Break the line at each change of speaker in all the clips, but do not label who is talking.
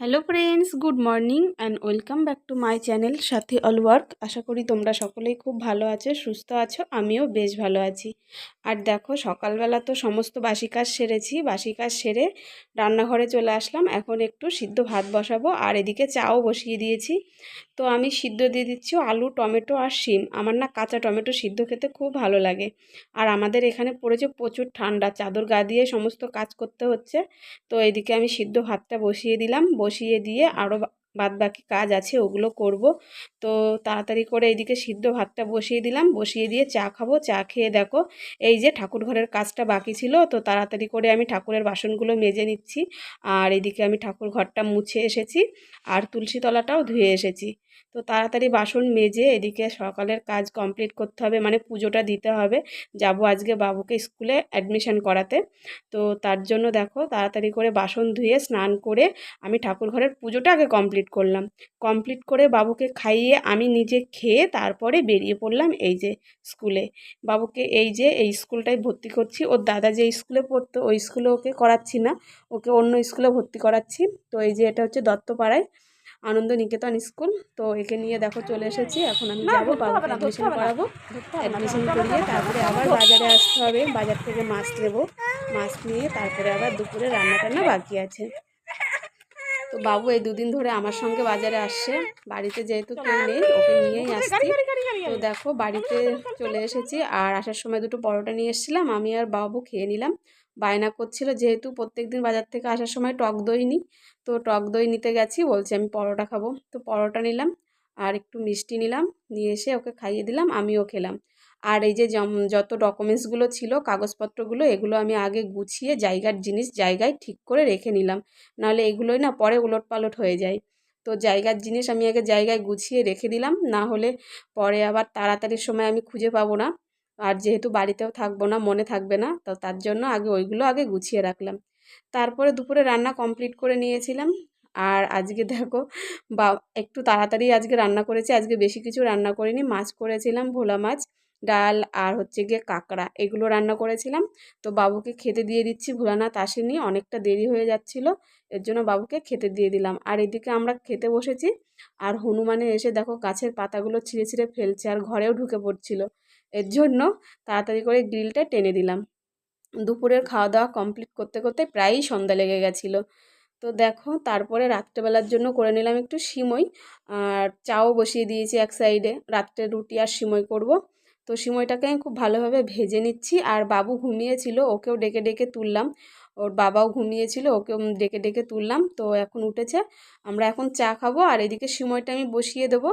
Hello friends, good morning and welcome back to my channel Sathi all work. আশা করি তোমরা সকলেই খুব ভালো আছো, সুস্থ আছো, আমিও বেশ ভালো আছি। আর দেখো, সকালবেলা তো সমস্ত বাসি কাজ সেরেছি, বাসি কাজ সেরে রান্নাঘরে চলে আসলাম। এখন একটু সিদ্ধ ভাত বসাবো আর এদিকে চাও বসিয়ে দিয়েছি। তো আমি সিদ্ধ দিয়ে দিচ্ছি আলু, টমেটো আর শিম। আমার না কাঁচা টমেটো সিদ্ধ খেতে খুব ভালো লাগে। আর আমাদের এখানে পড়েছে প্রচুর ঠান্ডা, চাদর গা দিয়ে সমস্ত কাজ করতে হচ্ছে। তো এদিকে আমি সিদ্ধ ভাতটা বসিয়ে দিলাম বসিয়ে দিয়ে আরও বাদ বাকি কাজ আছে, ওগুলো করব। তো তাড়াতাড়ি করে এইদিকে সিদ্ধ ভাতটা বসিয়ে দিলাম। বসিয়ে দিয়ে চা খাব, চা খেয়ে দেখো, এই যে ঠাকুর ঘরের কাজটা বাকি ছিল, তো তাড়াতাড়ি করে আমি ঠাকুরের বাসনগুলো মেজে নিচ্ছি। আর এদিকে আমি ঠাকুর ঘরটা মুছে এসেছি, আর তুলসী তলাটাও ধুয়ে এসেছি। তো তাড়াতাড়ি বাসন মেজে এদিকে সকালের কাজ কমপ্লিট করতে হবে মানে পুজোটা দিতে হবে। যাব আজকে বাবুকে স্কুলে অ্যাডমিশন করাতে। তো তার জন্য দেখো, তাড়াতাড়ি করে বাসন ধুয়ে স্নান করে আমি ঠাকুর ঘরের পুজোটা আগে কমপ্লিট করলাম। কমপ্লিট করে বাবুকে খাইয়ে আমি নিজে খেয়ে তারপরে বেরিয়ে পড়লাম এই যে স্কুলে বাবুকে এই যে এই স্কুলটায় ভর্তি করছি। ওর দাদা যে স্কুলে পড়তো ওই স্কুলে ওকে করাচ্ছি না। ওকে অন্য স্কুলে ভর্তি করাচ্ছি। তো এই যে এটা হচ্ছে দত্তপাড়ায় আনন্দ নিকেতন স্কুল তো একে নিয়ে দেখো চলে এসেছি। এখন আমি যাব বাবুকে অ্যাডমিশন করাবো। অ্যাডমিশন করিয়ে তারপরে আবার বাজারে আসতে হবে। বাজার থেকে মাছ নেব। মাছ নিয়ে তারপরে আবার দুপুরে রান্না টান্না বাকি আছে। তো বাবু এই দুদিন ধরে আমার সঙ্গে বাজারে আসছে। বাড়িতে যেহেতু কেউ নেই ওকে নিয়েই আসছি। তো দেখো বাড়িতে চলে এসেছি আর আসার সময় দুটো পরোটা নিয়ে এসেছিলাম। আমি আর বাবু খেয়ে নিলাম। বায়না করছিল যেহেতু প্রত্যেক দিন বাজার থেকে আসার সময় টক দই নিই তো টক দই নিতে গেছি। বলছি আমি পরোটা খাব। তো পরোটা নিলাম। আর একটু মিষ্টি নিলাম, নিয়ে এসে ওকে খাইয়ে দিলাম, আমিও খেলাম। আর এই যে যত ডকুমেন্টসগুলো ছিল, কাগজপত্রগুলো, এগুলো আমি আগে গুছিয়ে জায়গার জিনিস জায়গায় ঠিক করে রেখে নিলাম। নাহলে এগুলোই না পরে উলট পালট হয়ে যায়। তো জায়গার জিনিস আমি আগে জায়গায় গুছিয়ে রেখে দিলাম, না হলে পরে আবার তাড়াতাড়ির সময় আমি খুঁজে পাবো না। আর যেহেতু বাড়িতেও থাকব না, মনে থাকবে না, তো তার জন্য আগে ওইগুলো আগে গুছিয়ে রাখলাম। তারপরে দুপুরে রান্না কমপ্লিট করে নিয়েছিলাম। আর আজকে দেখো, বা একটু তাড়াতাড়ি আজকে রান্না করেছি, আজকে বেশি কিছু রান্না করিনি। মাছ করেছিলাম, ভোলা মাছ, ডাল আর হচ্ছে গিয়ে কাঁকড়া। এগুলো রান্না করেছিলাম। তো বাবুকে খেতে দিয়ে দিচ্ছি, ভোলানাথ আসেনি, অনেকটা দেরি হয়ে যাচ্ছিল, এর জন্য বাবুকে খেতে দিয়ে দিলাম। আর এদিকে আমরা খেতে বসেছি, আর হনুমানে এসে দেখো গাছের পাতাগুলো ছিঁড়ে ছিঁড়ে ফেলছে, আর ঘরেও ঢুকে পড়ছিল। এর জন্য তাড়াতাড়ি করে গ্রিলটা টেনে দিলাম। দুপুরের খাওয়া দাওয়া কমপ্লিট করতে করতে প্রায়ই সন্ধ্যা লেগে গেছিল। তো দেখো তারপরে রাত্রেবেলার জন্য করে নিলাম একটু সিমই। আর চাও বসিয়ে দিয়েছি এক সাইডে রাত্রে রুটি আর সিমই করব। তো সিমইটাকে আমি খুব ভালোভাবে ভেজে নিচ্ছি। আর বাবু ঘুমিয়েছিল, ওকেও ডেকে ডেকে তুললাম। ওর বাবাও ঘুমিয়েছিল, ওকেও ডেকে ডেকে তুললাম। তো এখন উঠেছে, আমরা এখন চা খাব। আর এদিকে সিমইটা আমি বসিয়ে দেবো।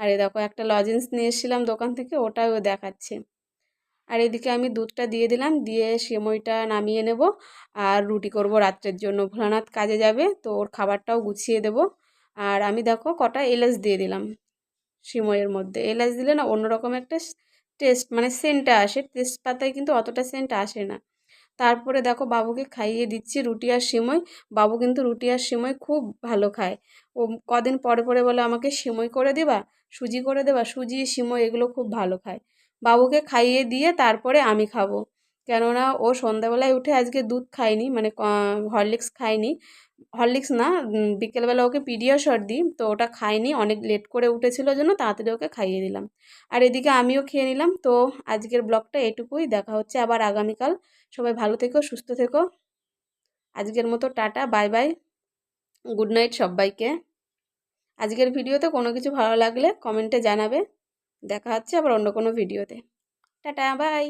আর এ দেখো একটা লজেন্স নিয়ে এসেছিলাম দোকান থেকে, ওটাও দেখাচ্ছে। আর এদিকে আমি দুধটা দিয়ে দিলাম, দিয়ে সেমইটা নামিয়ে নেব। আর রুটি করব রাত্রের জন্য, ভোলানাথ কাজে যাবে, তো ওর খাবারটাও গুছিয়ে দেব। আর আমি দেখো কটা এলাচ দিয়ে দিলাম সিমইয়ের মধ্যে। এলাচ দিলে না অন্যরকম একটা টেস্ট মানে সেন্টটা আসে। তেজপাতায় কিন্তু অতটা সেন্ট আসে না। তারপরে দেখো বাবুকে খাইয়ে দিচ্ছি রুটি আর সিমই। বাবু কিন্তু রুটি আর সিমই খুব ভালো খায়। ও কদিন পরে পরে বলে আমাকে সিমই করে দেবা, সুজি করে দেবা, সুজি, সিমই এগুলো খুব ভালো খায়। বাবুকে খাইয়ে দিয়ে তারপরে আমি খাব। কেননা ও সন্ধ্যাবেলায় উঠে আজকে দুধ খায়নি মানে হরলিক্স খায়নি। হরলিক্স না বিকেলবেলা ওকে পিডিয়াশর দিই, তো ওটা খায়নি, অনেক লেট করে উঠেছিল জন্য তাড়াতাড়ি ওকে খাইয়ে দিলাম। আর এদিকে আমিও খেয়ে নিলাম, তো আজকের ব্লগটা এটুকুই, দেখা হচ্ছে আবার আগামীকাল। সবাই ভালো থেকো, সুস্থ থেকো। আজকের মতো tata, bye bye. Good night সবাইকে। আজকের ভিডিওতে কোনো কিছু ভালো লাগলে কমেন্টে জানাবে। দেখা হচ্ছে আবার অন্য কোনো ভিডিওতে। Tata bye.